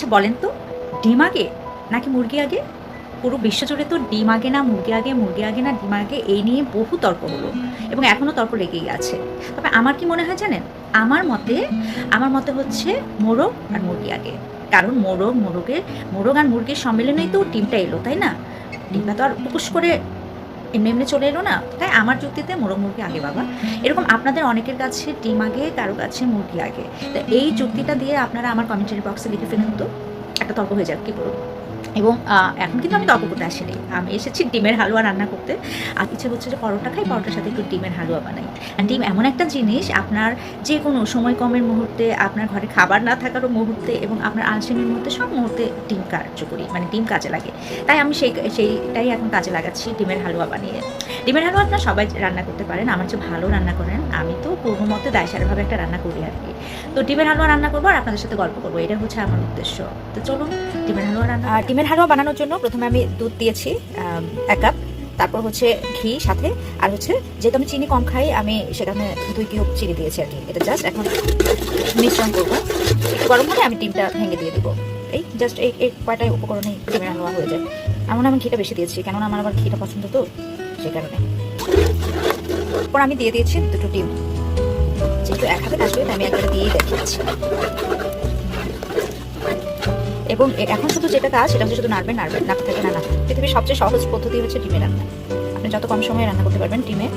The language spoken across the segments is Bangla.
আচ্ছা বলেন তো, ডিম আগে নাকি মুরগি আগে? পুরো বিশ্বজুড়ে তো ডিম আগে না, মুরগি আগে মুরগি আগে না, ডিম আগে, এই নিয়ে বহু তর্ক হলো এবং এখনও তর্ক লেগেই আছে। তবে আমার কি মনে হয় জানেন? আমার মতে আমার মতে হচ্ছে মোরগ আর মুরগি আগে। কারণ মোরগ, মোরগের, মোরগ আর মুরগির সম্মেলনেই তো ডিমটা এলো, তাই না? ডিমটা তো আর উপোস করে এমনি এমনি চলে এলো না? তাই আমার যুক্তিতে মোরগ মুরগি আগে বাবা। এরকম আপনাদের অনেকের কাছে ডিম আগে, কারও কাছে মুরগি আগে। তা এই যুক্তিটা দিয়ে আপনারা আমার কমেন্টারি বক্সে লিখে ফেলুন তো। একটা তর্ক হয়ে যাক, কী করুন এবং এখন কিন্তু আমি তর্ক করতে আসিনি। আমি এসেছি ডিমের হালুয়া রান্না করতে। আর ইচ্ছে হচ্ছে যে পরোটা খাই, পরোটার সাথে একটু ডিমের হালুয়া বানাই। আর ডিম এমন একটা জিনিস, আপনার যে কোনো সময় কমের মুহূর্তে, আপনার ঘরে খাবার না থাকারও মুহূর্তে এবং আপনার আলসেমির মুহূর্তে সব মুহূর্তে ডিম কার্যকরী মানে ডিম কাজে লাগে। তাই আমি সেই, সেইটাই এখন কাজে লাগাচ্ছি, ডিমের হালুয়া বানিয়ে। ডিমের হালুয়া আপনার সবাই রান্না করতে পারেন, আমার চেয়ে ভালো রান্না করেন। আমি তো পূর্ব মতে দায়সারভাবে একটা রান্না করি আর কি। তো ডিমের হালুয়া রান্না করব আর আপনাদের সাথে গল্প করব, এটা হচ্ছে আমার উদ্দেশ্য। তো চলুন, ডিমের হালুয়া রান্না আর ডিমের হালুয়া বানানোর জন্য প্রথমে আমি দুধ দিয়েছি এক কাপ। তারপর হচ্ছে ঘি সাথে, আর হচ্ছে যেহেতু আমি চিনি কম খাই, আমি সেখানে দুই কিউব চিনি দিয়েছি আর কি। এটা জাস্ট এখন মিশ্রণ করব। একটু গরম হলে আমি ডিমটা ভেঙে দিয়ে দিব। এই জাস্ট এই এই কয়টাই উপকরণে ডিমের হালুয়া হয়ে যায়। এমন আমি ঘিটা বেশি দিয়েছি, কেননা আমার আবার ঘিটা পছন্দ তো, সেই কারণে। আমি দিয়ে দিয়েছি দুটো ডিম। যেহেতু এক হাতে তাই আমি একবারে দিয়েই দেখিয়েছি। এবং এখন শুধু যেটা কাজ, সেটা হচ্ছে শুধু নাড়বেন নাড়বেন, নাড়তে থাকে না পৃথিবীর সবচেয়ে সহজ পদ্ধতি হচ্ছে ডিমের রান্না। আপনি যত কম সময়ে রান্না করতে পারবেন ডিমে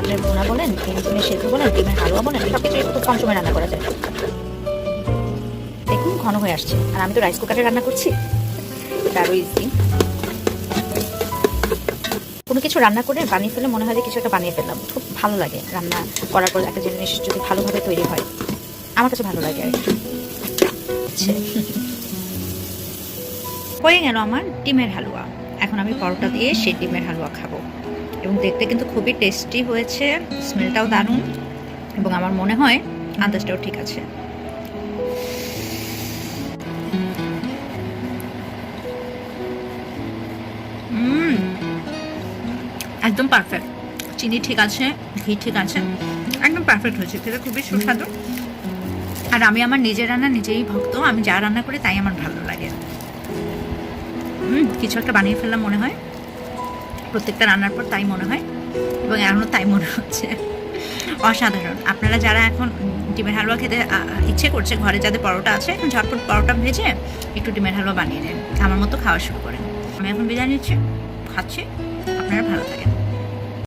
আপনার ভুনা বলেন, ডিম ডিমের সেদ্ধ বলেন, ডিমের হালুয়া বলেন, সব কিছুই খুব কম সময়ে রান্না করা যায়। দেখুন, ঘন হয়ে আসছে। আর আমি তো রাইস কুকারে রান্না করছি। এটা আরও ইজি কোনো কিছু রান্না করে বানিয়ে ফেলে মনে হয় যে কিছু একটা বানিয়ে ফেললাম। খুব ভালো লাগে রান্না করার পর একটা জিনিস যদি ভালোভাবে তৈরি হয়। আমার কাছে ভালো লাগে আর কি। হয়ে গেল আমার ডিমের হালুয়া। এখন আমি পরোটা দিয়ে সেই ডিমের হালুয়া খাব। এবং দেখতে কিন্তু খুবই টেস্টি হয়েছে স্মেলটাও দারুণ এবং আমার মনে হয় আন্দাজটাও ঠিক আছে। একদম পারফেক্ট চিনি ঠিক আছে, ঘি ঠিক আছে, একদম পারফেক্ট হয়েছে, খেতে খুবই সুস্বাদু। আর আমি আমার নিজের রান্না নিজেই ভক্ত, আমি যা রান্না করি তাই আমার ভালো লাগে। কিছু একটা বানিয়ে ফেললাম মনে হয়। প্রত্যেকটা রান্নার পর তাই মনে হয় এবং এখনও তাই মনে হচ্ছে। অসাধারণ। আপনারা যারা এখন ডিমের হালুয়া খেতে ইচ্ছে করছে, ঘরে যাদের পরোটা আছে, এখন ঝটপট পরোটা ভেজে একটু ডিমের হালুয়া বানিয়ে নেন। আমার মতো খাওয়া শুরু করেন। আমি এখন বিদায় নিচ্ছি। খাচ্ছি। আপনারা ভালো থাকেন।